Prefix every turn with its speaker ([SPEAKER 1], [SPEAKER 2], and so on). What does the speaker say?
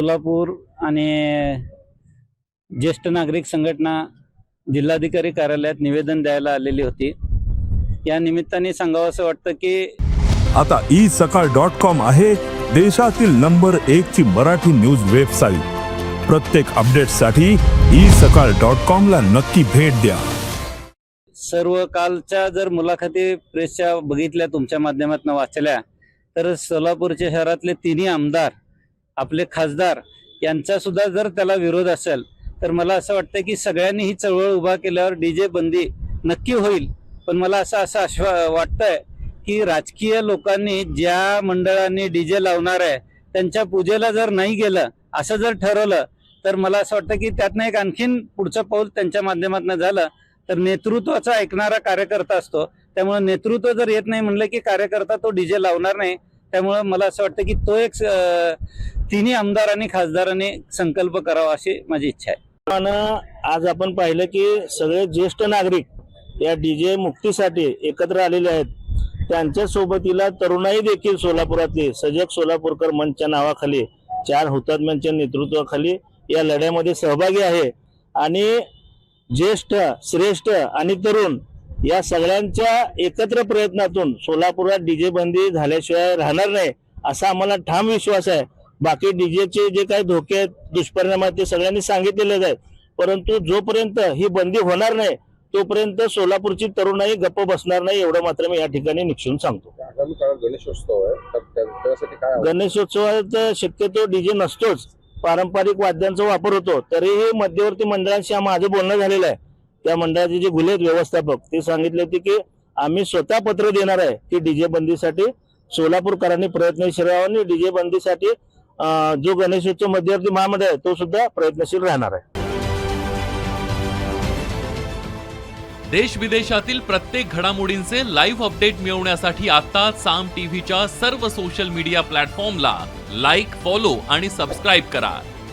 [SPEAKER 1] सोलापूर आणि ज्येष्ठ नागरिक संघटना जिल्हाधिकारी कार्यालयात निवेदन द्यायला आलेली होती. या निमित्ताने सांगावं असं वाटतं की
[SPEAKER 2] आता ई सकाळ डॉट कॉम आहे देशातील नंबर एक ची मराठी न्यूज वेबसाईट प्रत्येक अपडेटसाठी ई सकाळ डॉट कॉम ला नक्की भेट द्या.
[SPEAKER 1] सर्व कालच्या जर मुलाखती प्रेसच्या बघितल्या तुमच्या माध्यमातून वाचल्या तर सोलापूरच्या शहरातले तिन्ही आमदार आपले खासदार यांचा सुद्धा जर त्याला विरोध असेल तर मला असं वाटतं की सगळ्यांनी ही चळवळ उभा केल्यावर डीजे बंदी नक्की होईल. पण मला असं असं आश्वा वाटतंय की राजकीय लोकांनी ज्या मंडळांनी डीजे लावणार आहे त्यांच्या पूजेला जर नाही गेलं असं जर ठरवलं तर मला असं वाटतं की त्यातनं एक आणखीन पुढचं पाऊल त्यांच्या माध्यमातून झालं. तर नेतृत्वाचा ऐकणारा कार्यकर्ता असतो. त्यामुळे नेतृत्व जर येत नाही म्हणलं की कार्यकर्ता तो डीजे लावणार नाही त्यामुळं मला असं वाटतं की तो एक तिन्ही आमदार आणि खासदारांनी संकल्प करावा अशी माझी इच्छा आहे.
[SPEAKER 3] पण आज आपण पाहिलं की सगळे ज्येष्ठ नागरिक या डीजे मुक्तीसाठी एकत्र आलेले आहेत. त्यांच्या सोबतीला तरुणाई देखील सोलापुरातली सजग सोलापूरकर मंचच्या नावाखाली चार हुतात्म्यांच्या नेतृत्वाखाली या लढ्यामध्ये सहभागी आहे. आणि ज्येष्ठ श्रेष्ठ आणि तरुण या सगळ्यांच्या एकत्र प्रयत्नातून सोलापुरात डीजे बंदी झाल्याशिवाय राहणार नाही असा आम्हाला ठाम विश्वास आहे. बाकी डीजेचे जे काही धोके आहेत दुष्परिणाम आहेत ते सगळ्यांनी सांगितलेले आहेत. परंतु जोपर्यंत ही बंदी होणार नाही तोपर्यंत सोलापूरची तरुणाई गप्प बसणार नाही एवढं मात्र मी या ठिकाणी निक्षून सांगतो.
[SPEAKER 4] गणेशोत्सव आहे?
[SPEAKER 3] गणेशोत्सवात शक्यतो डीजे नसतोच. पारंपरिक वाद्यांचा वापर होतो. तरीही मध्यवर्ती मंडळांशी माझं बोलणं झालेलं आहे. त्या मंडळाचे जे गुले आहेत व्यवस्थापक ते सांगितले होते की आम्ही स्वतः पत्र देणार आहे की डीजे बंदीसाठी सोलापूरकरांनी प्रयत्नशील राहावं आणि डीजे बंदीसाठी जो गणेशोत्सव मध्यवर्ती महामंडळ आहे तो सुद्धा प्रयत्नशील राहणार आहे.
[SPEAKER 5] देश विदेशातील प्रत्येक घडामोडींचे लाईव्ह अपडेट मिळवण्यासाठी आता साम टीव्हीच्या सर्व सोशल मीडिया प्लॅटफॉर्मला लाईक फॉलो आणि सबस्क्राईब करा.